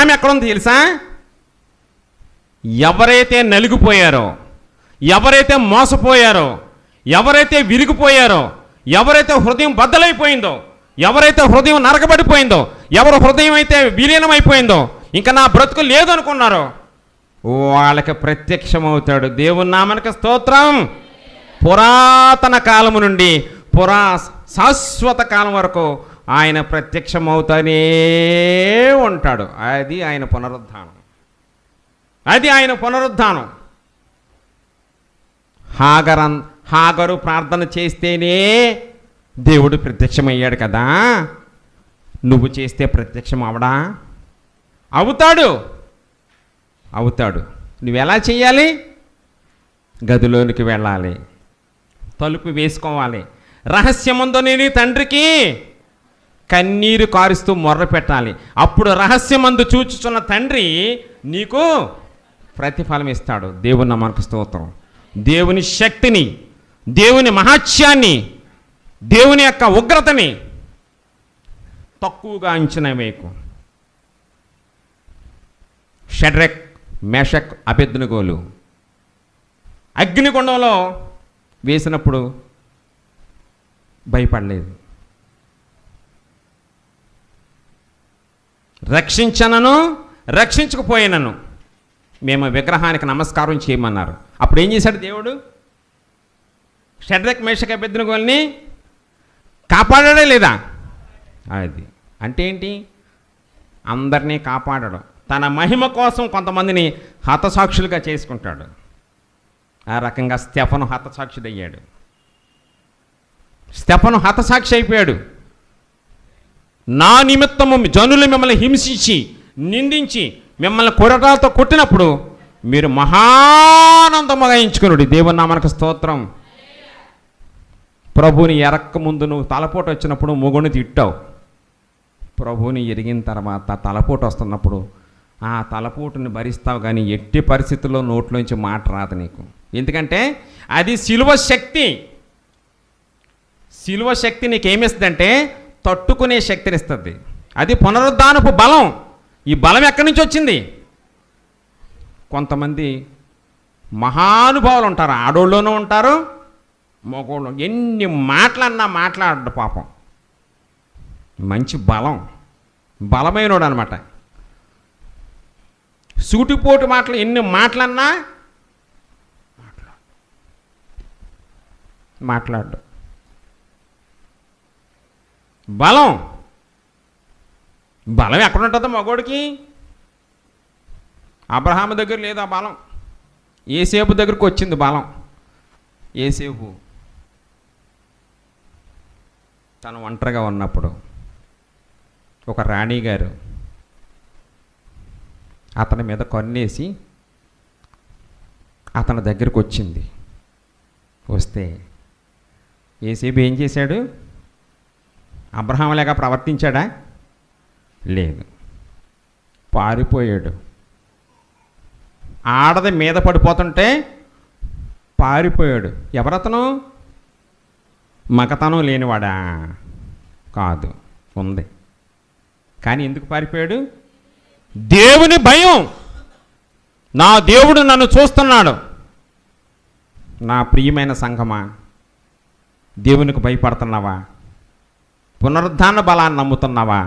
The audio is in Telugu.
ప్రేమ ఎక్కడుంది తెలుసా? ఎవరైతే నలిగిపోయారో ఎవరైతే మోసపోయారో ఎవరైతే విరిగిపోయారో ఎవరైతే హృదయం బద్దలైపోయిందో ఎవరైతే హృదయం నరకబడిపోయిందో ఎవరు హృదయం అయితే విలీనమైపోయిందో ఇంకా నా బ్రతుకు లేదు అనుకున్నారో వాళ్ళకి ప్రత్యక్షమవుతాడు. దేవుని నామనక స్తోత్రం. పురాతన కాలము నుండి పురా శాశ్వత కాలం వరకు ఆయన ప్రత్యక్షమవుతానే ఉంటాడు. అది ఆయన పునరుద్ధానం. అది ఆయన పునరుద్ధానం. హాగరన్ హాగరు ప్రార్థన చేస్తేనే దేవుడు ప్రత్యక్షమయ్యాడు కదా. నువ్వు చేస్తే ప్రత్యక్షం అవడా అవుతాడు. అవుతాడు. నువ్వెలా చేయాలి గదిలోనికి వెళ్ళాలి. తలుపు వేసుకోవాలి. రహస్యముందో నేను తండ్రికి కన్నీరు కారుస్తూ మొర్ర పెట్టాలి. అప్పుడు రహస్యమందు చూచుచున్న తండ్రి నీకు ప్రతిఫలం ఇస్తాడు. దేవుని మనకు స్తోత్రం. దేవుని శక్తిని దేవుని మహాత్యాన్ని దేవుని యొక్క ఉగ్రతని తక్కువగా అంచనా వేయకు. షడ్రెక్ మేషక్ అభెద్నుగోలు అగ్నిగుండంలో వేసినప్పుడు భయపడలేదు. రక్షించనను రక్షించకపోయినను. మేము విగ్రహానికి నమస్కారం చేయమన్నారు. అప్పుడు ఏం చేశాడు దేవుడు? షడ్రక్ మేషక బెద్దునుగోల్ని కాపాడాడే లేదా? అది. అంటే ఏంటి? అందరినీ కాపాడడం. తన మహిమ కోసం కొంతమందిని హతసాక్షులుగా చేసుకుంటాడు. ఆ రకంగా స్టెఫను హతసాక్షుడయ్యాడు. స్టెఫను హతసాక్షి అయిపోయాడు. నా నిమిత్తము జనులు మిమ్మల్ని హింసించి నిందించి మిమ్మల్ని కొరటాలతో కొట్టినప్పుడు మీరు మహానందముగా ఎంచుకునుడు. దేవుని నామనకు స్తోత్రం. ప్రభుని ఎరక్క ముందు నువ్వు తలపోటు వచ్చినప్పుడు మొగుని తిట్టావు. ప్రభుని ఎరిగిన తర్వాత తలపోటు వస్తున్నప్పుడు ఆ తలపోటుని భరిస్తావు కానీ ఎట్టి పరిస్థితుల్లో నోట్లోంచి మాట రాదు నీకు. ఎందుకంటే అది సిలువ శక్తి. సిలువ శక్తి నీకేమిస్తుందంటే తట్టుకునే శక్తిని ఇస్తుంది. అది పునరుద్ధానపు బలం. ఈ బలం ఎక్కడి నుంచి వచ్చింది? కొంతమంది మహానుభావులు ఉంటారు ఆడోళ్ళలోనూ ఉంటారు మగోళ్ళు ఎన్ని మాటలన్నా మాట్లాడ పాపం. మంచి బలం. బలమైనోడు అనమాట సూటిపోటు మాటలు ఎన్ని మాటలన్నా మాట్లాడు. బలం. బలం ఎక్కడ ఉంటుందో మగోడికి? అబ్రహాం దగ్గర లేదు ఆ బలం? ఏసేపు దగ్గరకు వచ్చింది బలం. ఏసేపు తను ఒంటరిగా ఉన్నప్పుడు ఒక రాణి గారు అతని మీద కొన్నేసి అతని దగ్గరకు వచ్చింది. వస్తే ఏసేపు ఏం చేశాడు? అబ్రహాంలాగా ప్రవర్తించాడా? లేదు. పారిపోయాడు. ఆడది మీద పడిపోతుంటే పారిపోయాడు. ఎవరతను? మగతనం లేనివాడా? కాదు. ఉంది. కానీ ఎందుకు పారిపోయాడు? దేవుని భయం. నా దేవుడు నన్ను చూస్తున్నాడు. నా ప్రియమైన సంఘమా దేవునికి భయపడుతున్నావా? పునరుద్ధాన బలాన్ని నమ్ముతున్నావా?